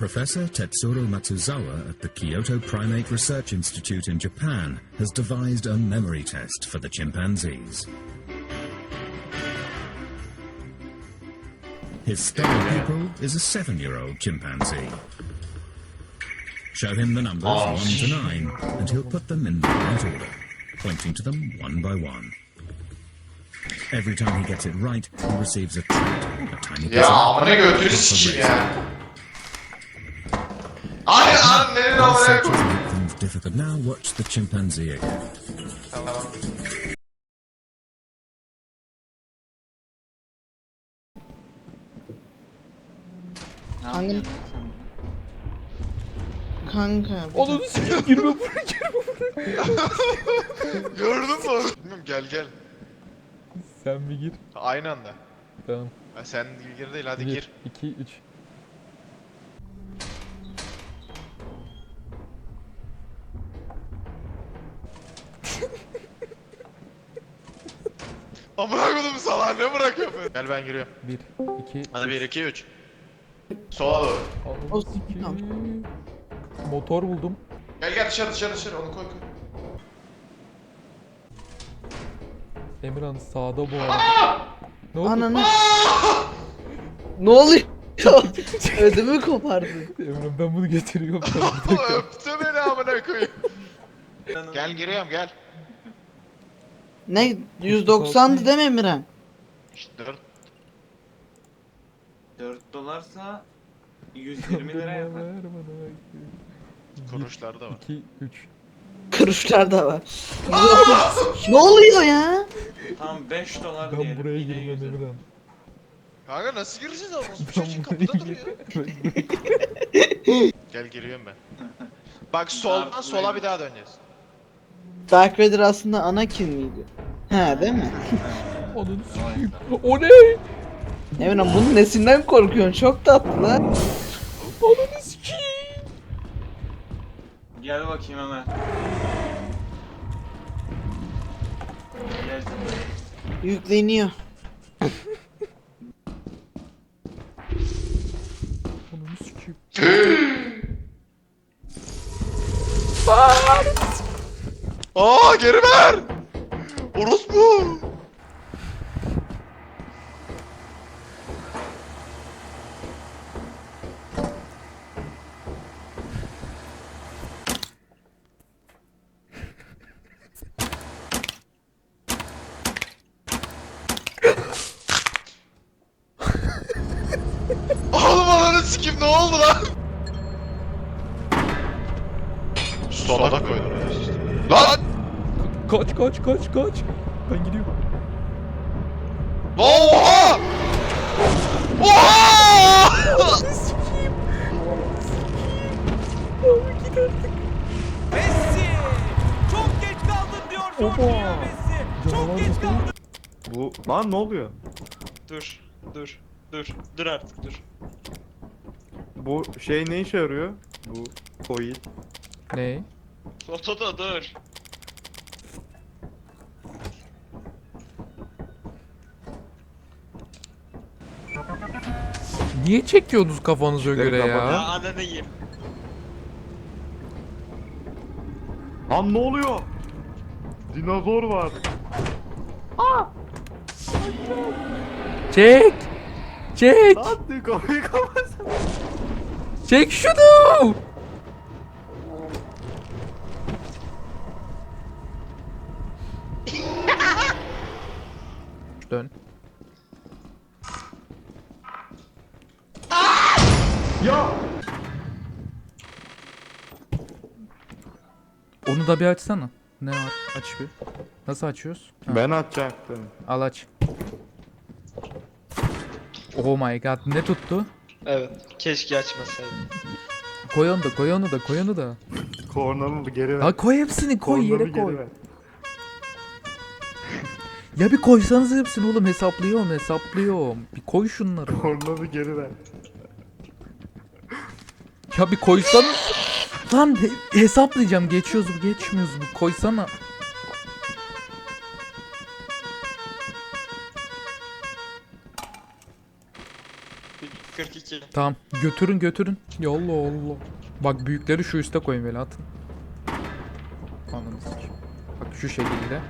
Professor Tetsuro Matsuzawa at the Kyoto Primate Research Institute in Japan has devised a memory test for the chimpanzees. His study pupil is a seven-year-old chimpanzee. Show him the numbers Oh, 1 to 9 and he'll put them in the right order, pointing to them one by one. Every time he gets it right, he receives a treat, a tiny Ya present, amına götünü or a sikeyim raise. ya. Searches koyayım. make things difficult. Now watch the chimpanzee again. Tamam. Hangi... Kanka. Onu sikeyim girme buraya girme buraya. Gördün mü? Bilmiyorum gel gel. Sen bir gir. Aynı anda. Tamam. Ha, Sen gir değil hadi 1, gir. 2, 3. Amına koydum salağı ne bırakıyorsun? Gel ben giriyorum. 1, 2, Hadi 1 2 3. Sola doğru. O- sikeyim. Motor buldum. Gel gel dışarı dışarı dışarı onu koy koy. Emirhan sağda bu arada. Ne oldu? Ananı. ne oluyor? Ödümü kopardı. Emirhan ben bunu getiriyorum. Öptü beni amına koyayım. gel giriyorum gel. Ne 190'dı değil mi Emirhan? İşte 4 4 dolarsa 120 lira yapar. Kuruşlar da var. 2, 3. Kuruşlar da var. 190. ne oluyor ya? Tamam 5 dolar Ben diyelim. buraya yine girmem 100 lira. Emirhan. Kanka nasıl gireceğiz ama? Bu Ben buraya kapıda duruyor. girmem. Gel giriyorum ben. Bak soldan sola bir daha döneceğiz. Dark Vader aslında Anakin miydi? He değil mi? Sikeyim. O ne? Emirhan bunun nesinden korkuyorsun? Çok tatlı lan. Ananı sikeyim. Gel bakayım hemen. Gel. Yükleniyor. Ananı sikeyim. Aa geri ver! Orospu! Oğlum ananı sikim ne oldu lan? Sola koydum. Lan! Kaç kaç kaç kaç. Ben gidiyorum. Oha! Oha! Messi! Çok geç kaldın diyor Jorge Oha! Messi. Çok geç kaldın. Bu lan ne oluyor? Dur, dur, dur, dur artık dur. Bu şey ne işe yarıyor? Bu coil. Ne? Otoda dur. Niye çekiyorsunuz kafanıza göre Ya ya? ananı yiyeyim. Lan ne oluyor? Dinozor var. Çek! Çek! Hadi kapıyı kapatsana. Çek şunu! Dön. Ya! Onu da bir açsana. Ne var? Aç bir. Nasıl açıyoruz? Ha, Ben atacaktım. Al aç. Oh my god ne tuttu? Evet, keşke açmasaydın. Koy onu da koy onu da koy onu da. Kornamı geri ver. Ha koy hepsini koy Kornamı yere geri koy. ver. Ya bir koysanız hepsini oğlum hesaplıyorum hesaplıyorum. Bir koy şunları. Kornamı geri ver. Ya bir koysanız. Lan he- hesaplayacağım geçiyoruz mu geçmiyoruz mu koysana. 42. Tamam götürün götürün. Ya Allah Allah. Bak büyükleri şu üste koyun böyle atın. Anladınız ki. Bak şu şekilde.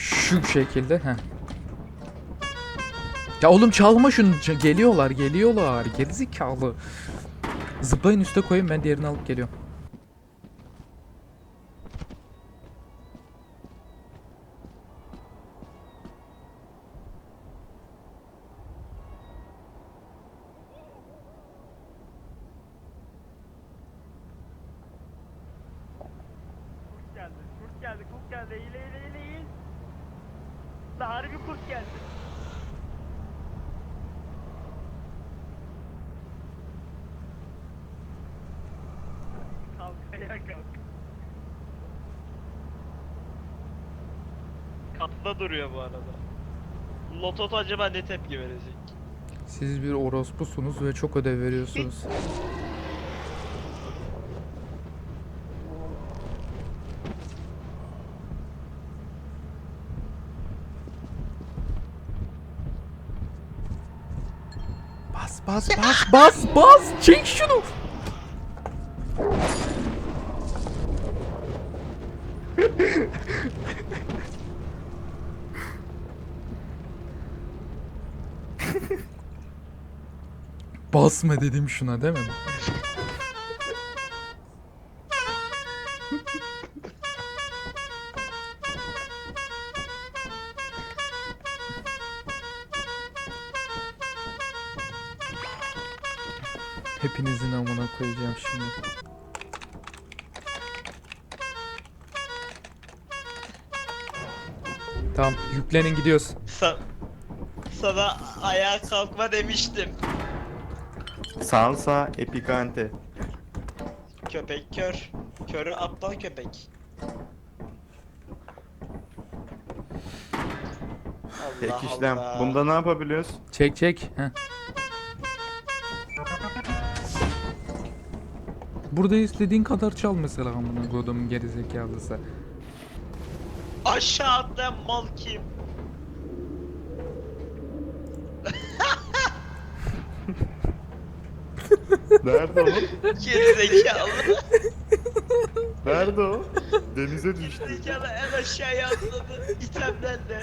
Şu şekilde. Heh. Ya oğlum çalma şunu. Geliyorlar geliyorlar. Gerizekalı. Zıplayın üste koyun ben diğerini alıp geliyorum. Kurt geldi. Kurt geldi. Kurt geldi. Eğil eğil eğil eğil. La harbi kurt geldi. Kalk ayağa kalk. Katla duruyor bu arada. Lotot acaba ne tepki verecek? Siz bir orospusunuz ve çok ödev veriyorsunuz. Bas bas bas bas çek şunu. Basma dedim şuna değil mi? Hepinizin amına koyacağım şimdi. Tamam yüklenin gidiyoruz. Sa sana ayağa kalkma demiştim. Salsa epicante. Köpek kör. Körü aptal köpek. Allah Tek işlem. Allah. Bunda ne yapabiliyoruz? Çek çek. Heh. Burada istediğin kadar çal mesela amına kodumun gerizekalısı. Aşağı atlayan mal kim? Nerede o? Gerizekalı. Nerede o? Denize düştü. Gerizekalı en aşağıya atladı. İtemden de.